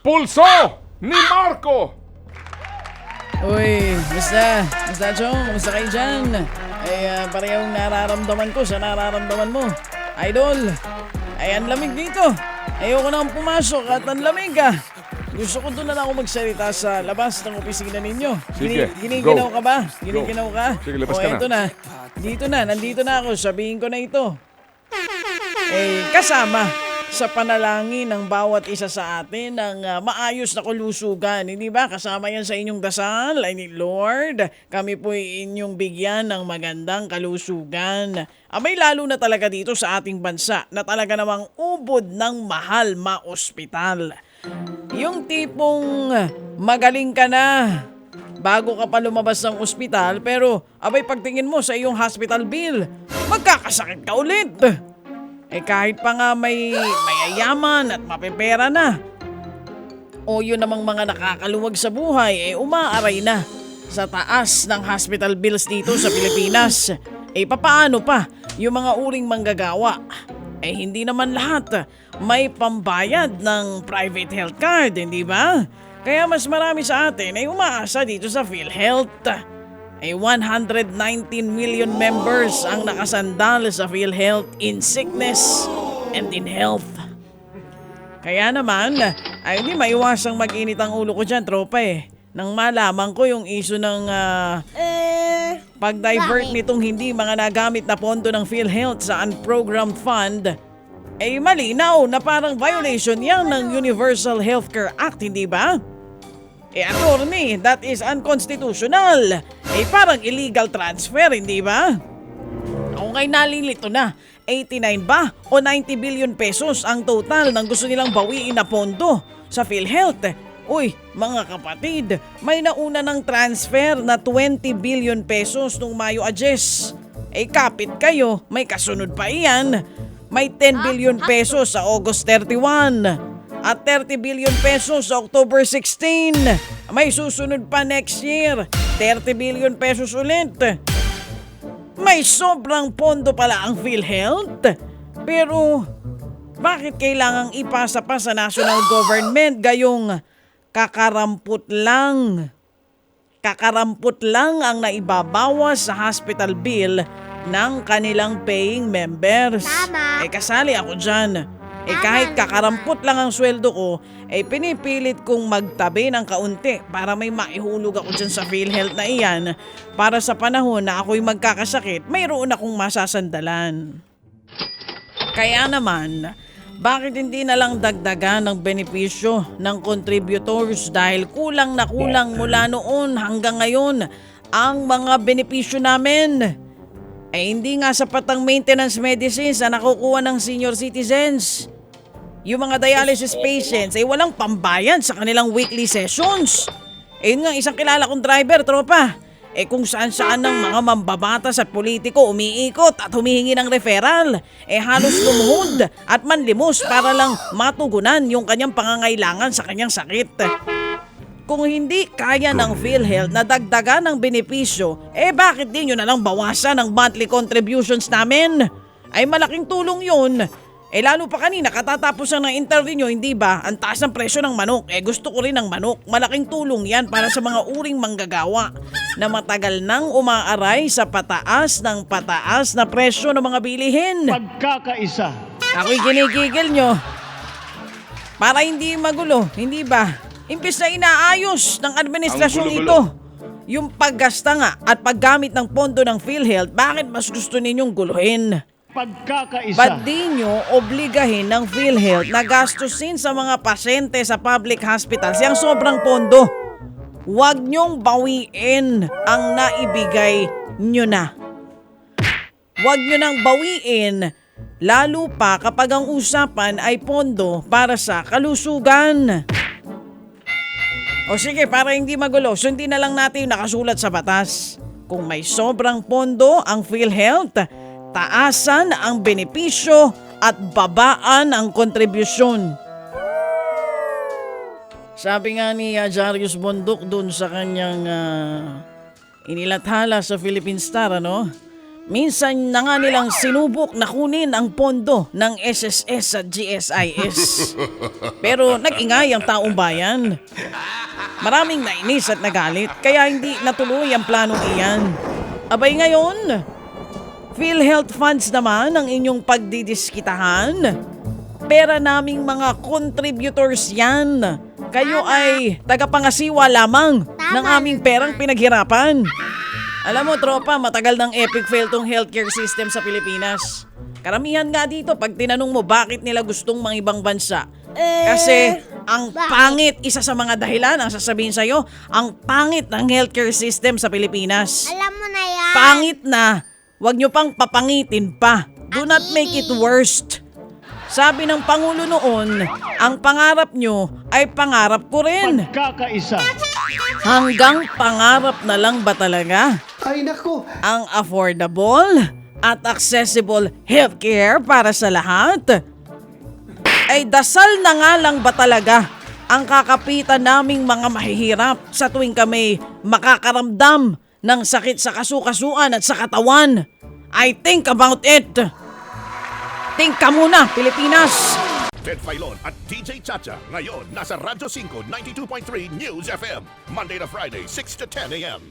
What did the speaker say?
Pulso ni Marco! Uy, basta, basta Chong, basta kayo dyan. Ay, uh, parehong nararamdaman ko sa nararamdaman mo. Idol, ay ang lamig dito. Ayoko nang pumasok at ang lamig ah. Gusto ko doon na lang ako magsalita sa labas ng opisina ninyo. Sige, giniginaw go. ka ba? Giniginaw ka? Sige, labas o, ka na. eto na. Dito na, nandito na ako. Sabihin ko na ito. Eh, kasama sa panalangin ng bawat isa sa atin ng ah, maayos na kulusugan. Hindi ba? Kasama yan sa inyong dasal. Ay ni Lord, kami po inyong bigyan ng magandang kalusugan. Abay lalo na talaga dito sa ating bansa na talaga namang ubod ng mahal ma-ospital. Yung tipong magaling ka na, bago ka pa lumabas ng ospital pero abay pagtingin mo sa iyong hospital bill, magkakasakit ka ulit. Eh kahit pa nga may mayayaman at mapepera na. O yun namang mga nakakaluwag sa buhay, eh umaaray na sa taas ng hospital bills dito sa Pilipinas. Eh papaano pa yung mga uring manggagawa? Eh hindi naman lahat may pambayad ng private health card, hindi ba? Kaya mas marami sa atin ay umaasa dito sa PhilHealth. Ay 119 million members ang nakasandal sa PhilHealth in sickness and in health. Kaya naman, ay hindi maiwasang mag-init ang ulo ko dyan, tropa eh. Nang malaman ko yung issue ng ah, pag-divert nitong hindi mga nagamit na pondo ng PhilHealth sa unprogrammed fund, eh malinaw na parang violation yan ng Universal Healthcare Act, hindi ba? Eh attorney, that is unconstitutional. Eh parang illegal transfer, hindi ba? Ako ngay nalilito na. 89 ba o 90 billion pesos ang total ng gusto nilang bawiin na pondo sa PhilHealth. Uy, mga kapatid, may nauna ng transfer na 20 billion pesos nung Mayo Adjes. Eh kapit kayo, may kasunod pa iyan. May 10 billion pesos sa August 31 at 30 billion pesos sa October 16. May susunod pa next year, 30 billion pesos ulit. May sobrang pondo pala ang PhilHealth. Pero bakit kailangang ipasa pa sa national government gayong kakaramput lang? Kakaramput lang ang naibabawas sa hospital bill ng kanilang paying members. Tama. Eh kasali ako dyan. Eh kahit kakarampot lang ang sweldo ko, eh pinipilit kong magtabi ng kaunti para may maihulog ako dyan sa PhilHealth na iyan para sa panahon na ako'y magkakasakit, mayroon akong masasandalan. Kaya naman, bakit hindi na lang dagdagan ng benepisyo ng contributors dahil kulang na kulang mula noon hanggang ngayon ang mga benepisyo namin? Eh hindi nga sapat ang maintenance medicines na nakukuha ng senior citizens. Yung mga dialysis patients ay walang pambayan sa kanilang weekly sessions. Eh yun nga isang kilala kong driver, tropa. Eh kung saan saan ng mga mambabatas at politiko umiikot at humihingi ng referral. Eh halos lumuhod at manlimos para lang matugunan yung kanyang pangangailangan sa kanyang sakit. Kung hindi kaya ng PhilHealth na dagdagan ng benepisyo, eh bakit di nyo na lang bawasan ang monthly contributions namin? Ay malaking tulong yun. Eh lalo pa kanina katatapos ng interview nyo, hindi ba? Ang taas ng presyo ng manok. Eh gusto ko rin ng manok. Malaking tulong yan para sa mga uring manggagawa na matagal nang umaaray sa pataas ng pataas na presyo ng mga bilihin. pagkakaisa. Ako'y ginigigil nyo. Para hindi magulo, hindi ba? Imbis na inaayos ng administrasyong Ang ito. Yung paggasta nga at paggamit ng pondo ng PhilHealth, bakit mas gusto ninyong guluhin? Pagkakaisa. Ba't di nyo obligahin ng PhilHealth na gastusin sa mga pasyente sa public hospitals yung sobrang pondo? Huwag nyong bawiin ang naibigay nyo na. Huwag nyo nang bawiin, lalo pa kapag ang usapan ay pondo para sa kalusugan. O sige, para hindi magulo, sundin na lang natin yung nakasulat sa batas. Kung may sobrang pondo ang PhilHealth, taasan ang benepisyo at babaan ang kontribusyon. Sabi nga ni uh, Jarius Bondok dun sa kanyang ah, inilathala sa Philippine Star, ano? Minsan na nga nilang sinubok na kunin ang pondo ng SSS at GSIS. Pero nag-ingay ang taong bayan. Maraming nainis at nagalit kaya hindi natuloy ang planong iyan. Abay ngayon, PhilHealth funds naman ang inyong pagdidiskitahan. Pera naming mga contributors yan. Kayo ay tagapangasiwa lamang ng aming perang pinaghirapan. Alam mo, tropa, matagal ng epic fail tong healthcare system sa Pilipinas. Karamihan nga dito pag tinanong mo bakit nila gustong mga ibang bansa. Kasi ang pangit, isa sa mga dahilan, ang sasabihin sa'yo, ang pangit ng healthcare system sa Pilipinas. Alam mo na yan. Pangit na, wag nyo pang papangitin pa. Do not make it worst. Sabi ng Pangulo noon, ang pangarap nyo ay pangarap ko rin. Pagkakaisa. Hanggang pangarap na lang ba talaga? Ay nako, Ang affordable at accessible healthcare para sa lahat? Ay dasal na nga lang ba talaga ang kakapitan naming mga mahihirap sa tuwing kami makakaramdam ng sakit sa kasukasuan at sa katawan? I think about it. Think ka muna, Pilipinas! Ted Filon at DJ Chacha. Ngayon, nasa Radyo 5, 92.3 News FM. Monday to Friday, 6 to 10 a.m.